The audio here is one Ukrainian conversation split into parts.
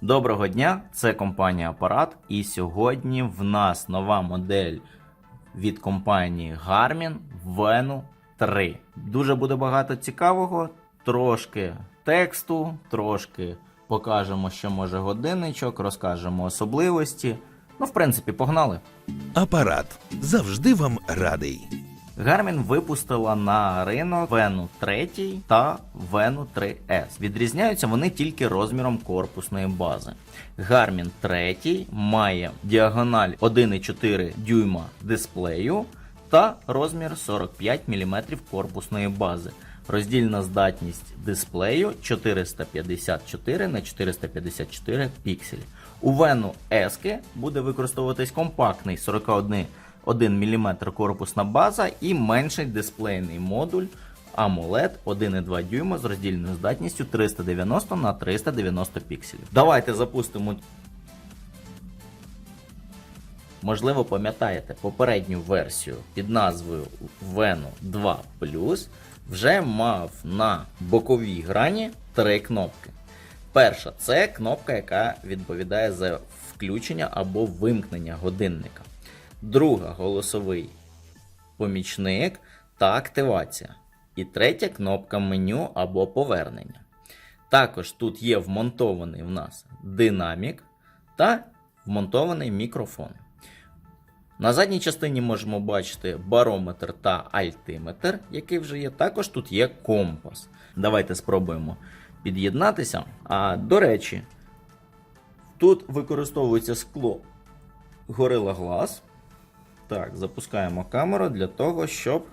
Доброго дня, це компанія Апарат, і сьогодні в нас нова модель від компанії Garmin Venu 3. Дуже буде багато цікавого, трошки тексту, трошки покажемо, що може годинничок, розкажемо особливості. Ну, в принципі, погнали. Апарат завжди вам радий. Garmin випустила на ринок Venu 3 та Venu 3S. Відрізняються вони тільки розміром корпусної бази. Garmin 3 має діагональ 1,4 дюйма дисплею та розмір 45 мм корпусної бази. Роздільна здатність дисплею 454 на 454 пікселі. У Venu S буде використовуватись компактний 41 1 мм корпусна база і менший дисплейний модуль AMOLED 1,2 дюйма з роздільною здатністю 390 на 390 пікселів. Давайте запустимо. Можливо, пам'ятаєте попередню версію під назвою Venu 2 вже мав на боковій грані три кнопки. Перша це кнопка, яка відповідає за включення або вимкнення годинника. Друга голосовий помічник та активація. І третя кнопка меню або повернення. Також тут є вмонтований в нас динамік та вмонтований мікрофон. На задній частині можемо бачити барометр та альтиметр, який вже є. Також тут є компас. Давайте спробуємо під'єднатися. А до речі, тут використовується скло Gorilla Glass. Так, запускаємо камеру для того, щоб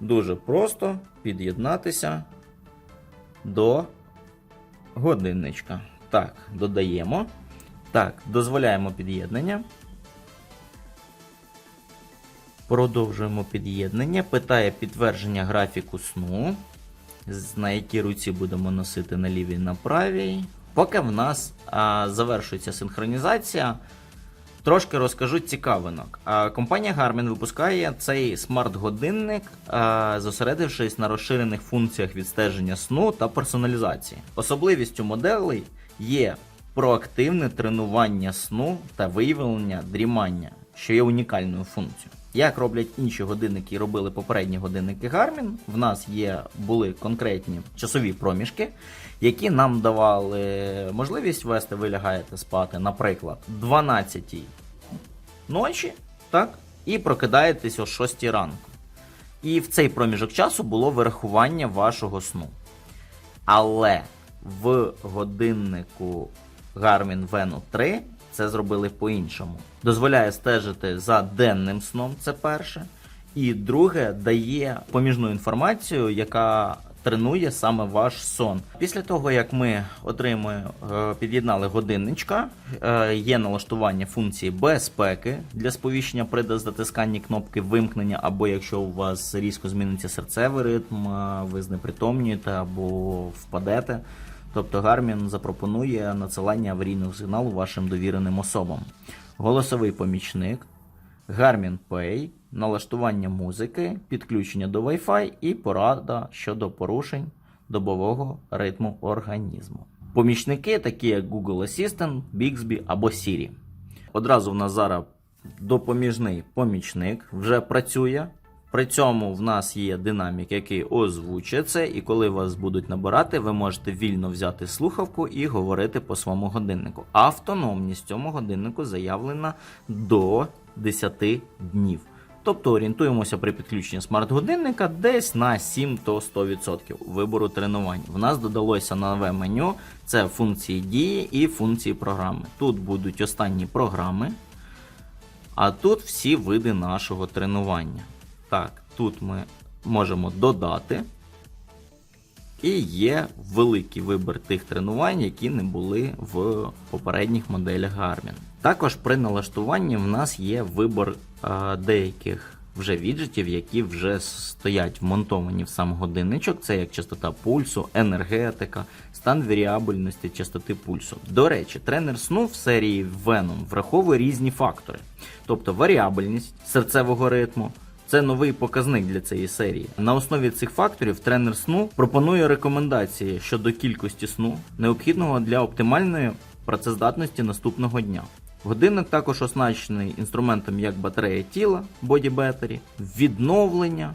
дуже просто під'єднатися до годинничка. Так, додаємо. Так, дозволяємо під'єднання. Продовжуємо під'єднання. Питає підтвердження графіку сну. На якій руці будемо носити на лівій на правій. Поки в нас а, завершується синхронізація, Трошки розкажу цікавинок. Компанія Garmin випускає цей смарт-годинник, зосередившись на розширених функціях відстеження сну та персоналізації. Особливістю моделей є проактивне тренування сну та виявлення дрімання, що є унікальною функцією. Як роблять інші годинники і робили попередні годинники Garmin, в нас є були конкретні часові проміжки, які нам давали можливість вести, ви лягаєте спати, наприклад, 12 ночі, так, і прокидаєтесь о 6 ранку. І в цей проміжок часу було вирахування вашого сну. Але в годиннику Garmin Venu 3 це зробили по-іншому. Дозволяє стежити за денним сном, це перше. І друге, дає поміжну інформацію, яка тренує саме ваш сон. Після того, як ми отримуємо, е, під'єднали годинничка, е, є налаштування функції безпеки для сповіщення при затисканні кнопки вимкнення, або якщо у вас різко зміниться серцевий ритм, е, ви знепритомнюєте або впадете. Тобто Garmin запропонує надсилання аварійного сигналу вашим довіреним особам. Голосовий помічник, Garmin Pay, налаштування музики, підключення до Wi-Fi і порада щодо порушень добового ритму організму. Помічники, такі як Google Assistant, Bixby або Siri. Одразу в нас зараз допоміжний помічник вже працює. При цьому в нас є динамік, який озвучує це, і коли вас будуть набирати, ви можете вільно взяти слухавку і говорити по своєму годиннику. Автономність цьому годиннику заявлена до 10 днів. Тобто орієнтуємося при підключенні смарт-годинника десь на 7-100% вибору тренувань. В нас додалося нове меню: це функції дії і функції програми. Тут будуть останні програми, а тут всі види нашого тренування. Так, тут ми можемо додати. І є великий вибір тих тренувань, які не були в попередніх моделях Garmin. Також при налаштуванні в нас є вибір е, деяких вже віджитів, які вже стоять вмонтовані в сам годинничок. Це як частота пульсу, енергетика, стан варіабельності частоти пульсу. До речі, тренер сну в серії Venom враховує різні фактори, тобто варіабельність серцевого ритму. Це новий показник для цієї серії. На основі цих факторів тренер сну пропонує рекомендації щодо кількості сну, необхідного для оптимальної працездатності наступного дня. Годинник також оснащений інструментом як батарея тіла Body Battery, відновлення.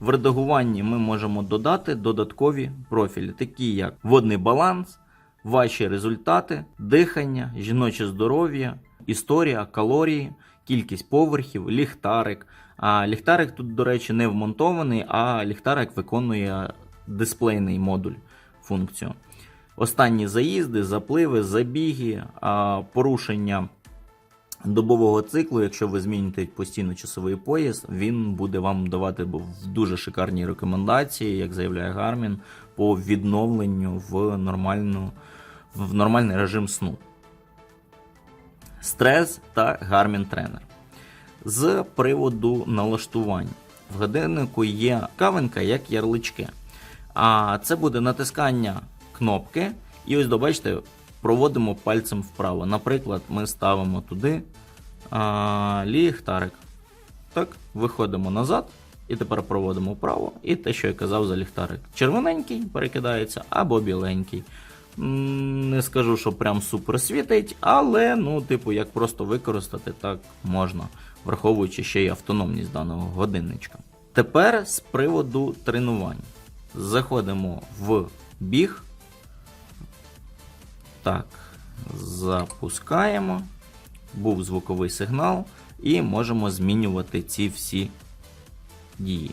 В редагуванні ми можемо додати додаткові профілі, такі як водний баланс, ваші результати, дихання, жіноче здоров'я, історія, калорії, кількість поверхів, ліхтарик. А ліхтарик тут, до речі, не вмонтований, а ліхтарик виконує дисплейний модуль функцію. Останні заїзди, запливи, забіги, порушення добового циклу, якщо ви зміните постійно часовий пояс, він буде вам давати дуже шикарні рекомендації, як заявляє Гармін, по відновленню в, нормальну, в нормальний режим сну. Стрес та Гармін тренер. З приводу налаштувань. В годиннику є кавинка як ярлички. А це буде натискання кнопки. І ось добачте, проводимо пальцем вправо. Наприклад, ми ставимо туди а, ліхтарик. Так, виходимо назад. І тепер проводимо вправо. І те, що я казав за ліхтарик. Червоненький перекидається або біленький. Не скажу, що прям супер світить, але ну, типу, як просто використати, так можна, враховуючи ще й автономність даного годинничка. Тепер з приводу тренувань. Заходимо в біг. Так, запускаємо. Був звуковий сигнал, і можемо змінювати ці всі дії.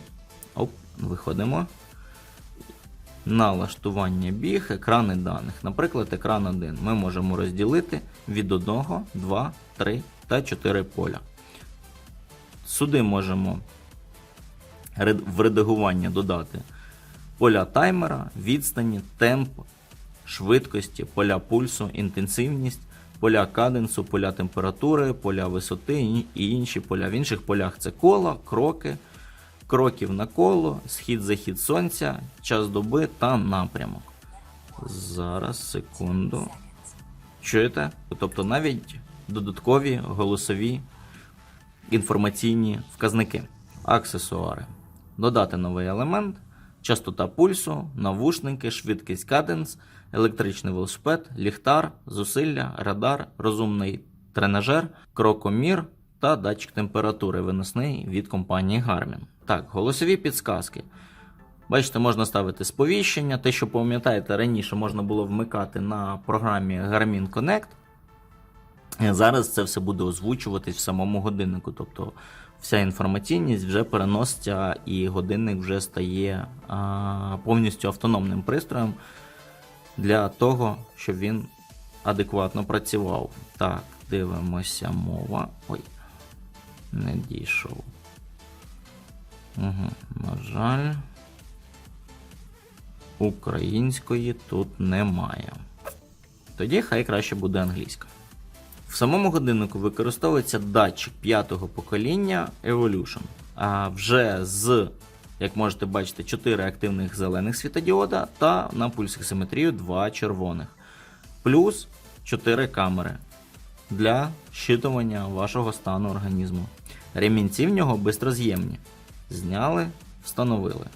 Оп, виходимо. Налаштування біг, екрани даних. Наприклад, екран 1 ми можемо розділити від 1, 2, 3 та 4 поля. Сюди можемо в редагування додати поля таймера, відстані, темп, швидкості, поля пульсу, інтенсивність, поля каденсу, поля температури, поля висоти і- інші поля. В інших полях це кола, кроки, кроків на коло, схід-захід сонця, час доби та напрямок. Зараз, секунду. Чуєте? Тобто навіть додаткові голосові інформаційні вказники. Аксесуари. Додати новий елемент, частота пульсу, навушники, швидкість каденс, електричний велосипед, ліхтар, зусилля, радар, розумний тренажер, крокомір та датчик температури виносний від компанії Garmin. Так, голосові підсказки. Бачите, можна ставити сповіщення. Те, що пам'ятаєте, раніше можна було вмикати на програмі Garmin Connect. Зараз це все буде озвучуватись в самому годиннику. Тобто вся інформаційність вже переноситься, і годинник вже стає а, повністю автономним пристроєм для того, щоб він адекватно працював. Так, дивимося мова. Ой, не дійшов. Угу, на жаль. Української тут немає. Тоді хай краще буде англійська. В самому годиннику використовується датчик п'ятого покоління Evolution. А вже з, як можете бачити, 4 активних зелених світодіода та на пульсоксиметрію 2 червоних. Плюс 4 камери для щитування вашого стану організму. Ремінці в нього бистроз'ємні. Зняли, встановили.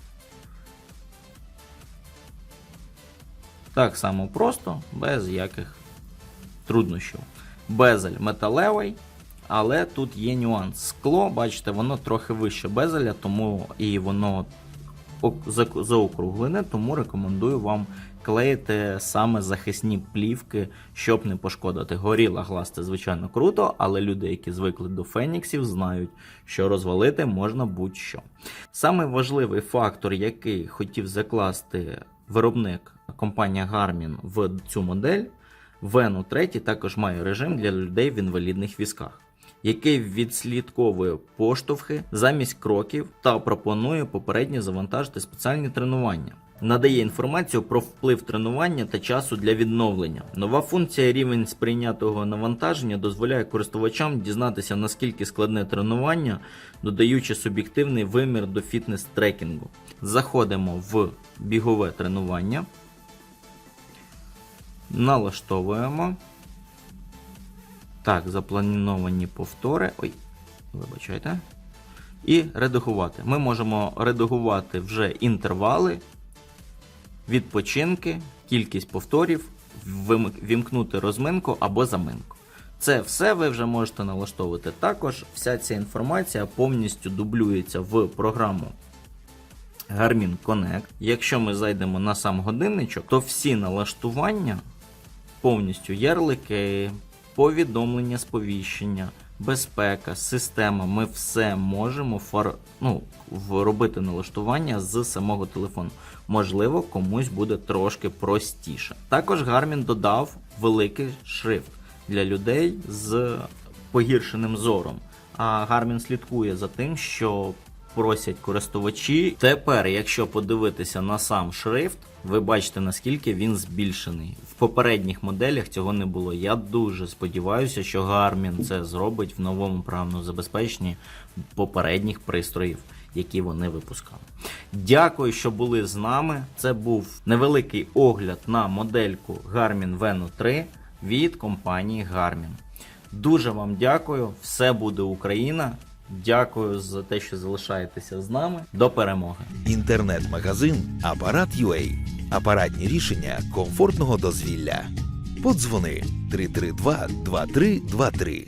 Так само просто, без яких труднощів. Безель металевий, але тут є нюанс. Скло, бачите, воно трохи вище безеля, тому і воно за- заокруглене, тому рекомендую вам клеїти саме захисні плівки, щоб не пошкодити. Горіла глаз це звичайно круто, але люди, які звикли до феніксів, знають, що розвалити можна будь-що. Саме важливий фактор, який хотів закласти виробник компанія Garmin в цю модель. Вену 3 також має режим для людей в інвалідних візках, який відслідковує поштовхи замість кроків та пропонує попередньо завантажити спеціальні тренування. Надає інформацію про вплив тренування та часу для відновлення. Нова функція рівень сприйнятого навантаження дозволяє користувачам дізнатися наскільки складне тренування, додаючи суб'єктивний вимір до фітнес-трекінгу. Заходимо в бігове тренування. Налаштовуємо. Так, заплановані повтори. Ой, вибачайте. І редагувати. Ми можемо редагувати вже інтервали, відпочинки, кількість повторів вімкнути розминку або заминку. Це все ви вже можете налаштовувати. Також вся ця інформація повністю дублюється в програму Garmin Connect. Якщо ми зайдемо на сам годинничок, то всі налаштування повністю ярлики, повідомлення, сповіщення, безпека, система. Ми все можемо фар... ну, робити налаштування з самого телефону. Можливо, комусь буде трошки простіше. Також Garmin додав великий шрифт для людей з погіршеним зором. А Garmin слідкує за тим, що просять користувачі. Тепер, якщо подивитися на сам шрифт, ви бачите наскільки він збільшений. В попередніх моделях цього не було. Я дуже сподіваюся, що Garmin це зробить в новому правному забезпеченні попередніх пристроїв, які вони випускали. Дякую, що були з нами. Це був невеликий огляд на модельку Garmin Venu 3 від компанії Garmin. Дуже вам дякую. Все буде Україна. Дякую за те, що залишаєтеся з нами. До перемоги. Інтернет-магазин Апарат.ua. Апаратні рішення комфортного дозвілля. Подзвони 332 2323.